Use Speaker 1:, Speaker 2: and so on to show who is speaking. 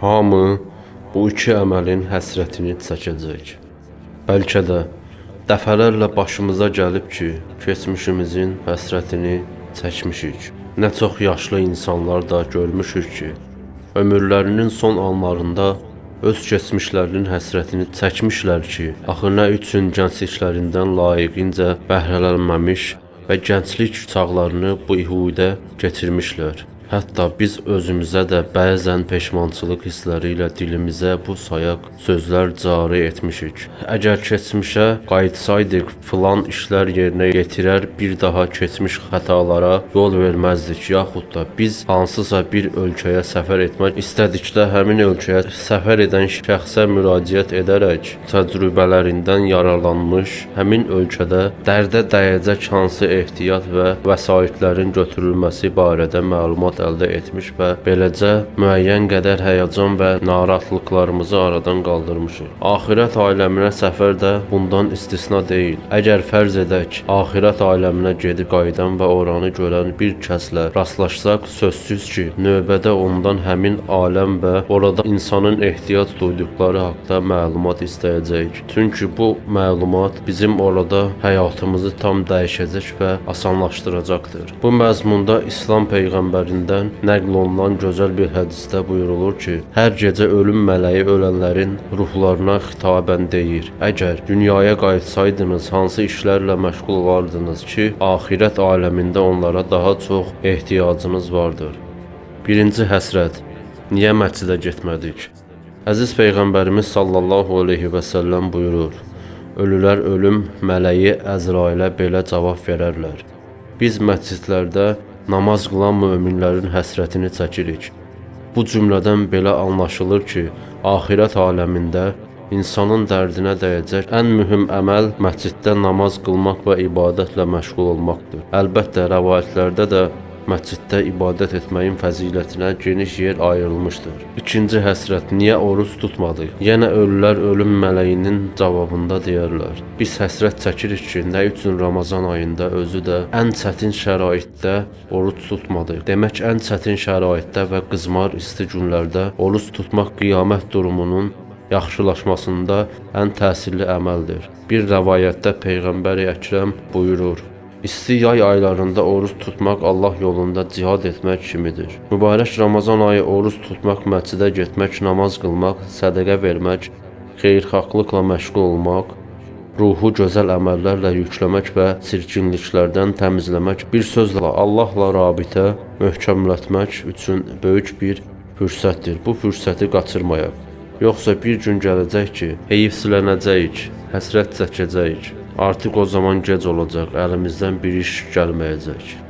Speaker 1: Hamı bu iki əməlin həsrətini çəkəcək. Bəlkə də dəfələrlə başımıza gəlib ki, keçmişimizin həsrətini çəkmişik. Nə çox yaşlı insanlar da görmüşük ki, ömürlərinin son anlarında öz keçmişlərinin həsrətini çəkmişlər ki, axı nə üçün gəncliklərindən layiqincə bəhrələnməmiş və gənclik çağlarını bu ihudə keçirmişlər. Hətta biz özümüzə də bəzən peşmançılıq hissləri ilə dilimizə bu sayaq sözlər cari etmişik. Əgər keçmişə qayıtsaydıq, filan işlər yerinə yetirər, bir daha keçmiş xətalara yol verməzdik, yaxud da biz hansısa bir ölkəyə səfər etmək istədikdə həmin ölkəyə səfər edən şəxsə müraciət edərək təcrübələrindən yararlanmış, həmin ölkədə dərdə dəyəcək hansı ehtiyat və vəsaitlərin götürülməsi barədə məlumat əldə etmiş və beləcə müəyyən qədər həyəcan və narahatlıqlarımızı aradan qaldırmışıq. Axirət aləminə səfər də bundan istisna deyil. Əgər fərz edək, axirət aləminə gedib qayıdan və oranı görən bir kəslə rastlaşsaq, sözsüz ki, növbədə ondan həmin aləm və orada insanın ehtiyac duyduqları haqqında məlumat istəyəcəyik. Çünki bu məlumat bizim orada həyatımızı tam dəyişəcək və asanlaşdıracaqdır. Bu məzmunda İslam peyğəmbərindən nəql olunan gözəl bir hədisdə buyurulur ki, hər gecə ölüm mələyi ölənlərin ruhlarına xitabən deyir: Əgər dünyaya qayıtsaydınız, hansı işlərlə məşğul olardınız ki, axirət aləmində onlara daha çox ehtiyacınız vardır. Birinci həsrət. Niyə məscidə getmədik? Əziz peyğəmbərimiz sallallahu əleyhi və səlləm buyurur: Ölülər ölüm mələyi Əzrailə belə cavab verərlər. Biz məscidlərdə namaz qılan möminlərin həsrətini çəkirik. Bu cümlədən belə anlaşılır ki, axirət aləmində insanın dərdinə dəyəcək ən mühüm əməl məsciddə namaz qılmaq və ibadətlə məşğul olmaqdır. Əlbəttə, rəvayətlərdə də məsciddə ibadət etməyin fəzilətinə geniş yer ayrılmışdır. İkinci həsrət, niyə oruç tutmadıq? Yenə ölülər ölüm mələyinin cavabında deyərlər. Biz həsrət çəkirik ki, nə üçün Ramazan ayında özü də ən çətin şəraitdə oruç tutmadıq. Demək ən çətin şəraitdə və qızmar isti günlərdə oruç tutmaq qiyamət durumunun yaxşılaşmasında ən təsirli əməldir. Bir rəvayətdə Peyğəmbər Əkrəm buyurur: İsti yay aylarında oruç tutmaq Allah yolunda cihad etmək kimidir. Mübarək Ramazan ayı oruç tutmaq, məscidə getmək, namaz qılmaq, sədaqə vermək, xeyirxahlıqla məşğul olmaq, ruhu gözəl əməllərlə yükləmək və çirkinliklərdən təmizləmək, bir sözlə Allahla rabitə möhkəmlətmək üçün böyük bir fürsətdir. Bu fürsəti qaçırmayaq. Yoxsa bir gün gələcək ki, heyfsilənəcəyik, həsrət çəkəcəyik. Artıq o zaman gec olacaq, əlimizdən bir iş gəlməyəcək.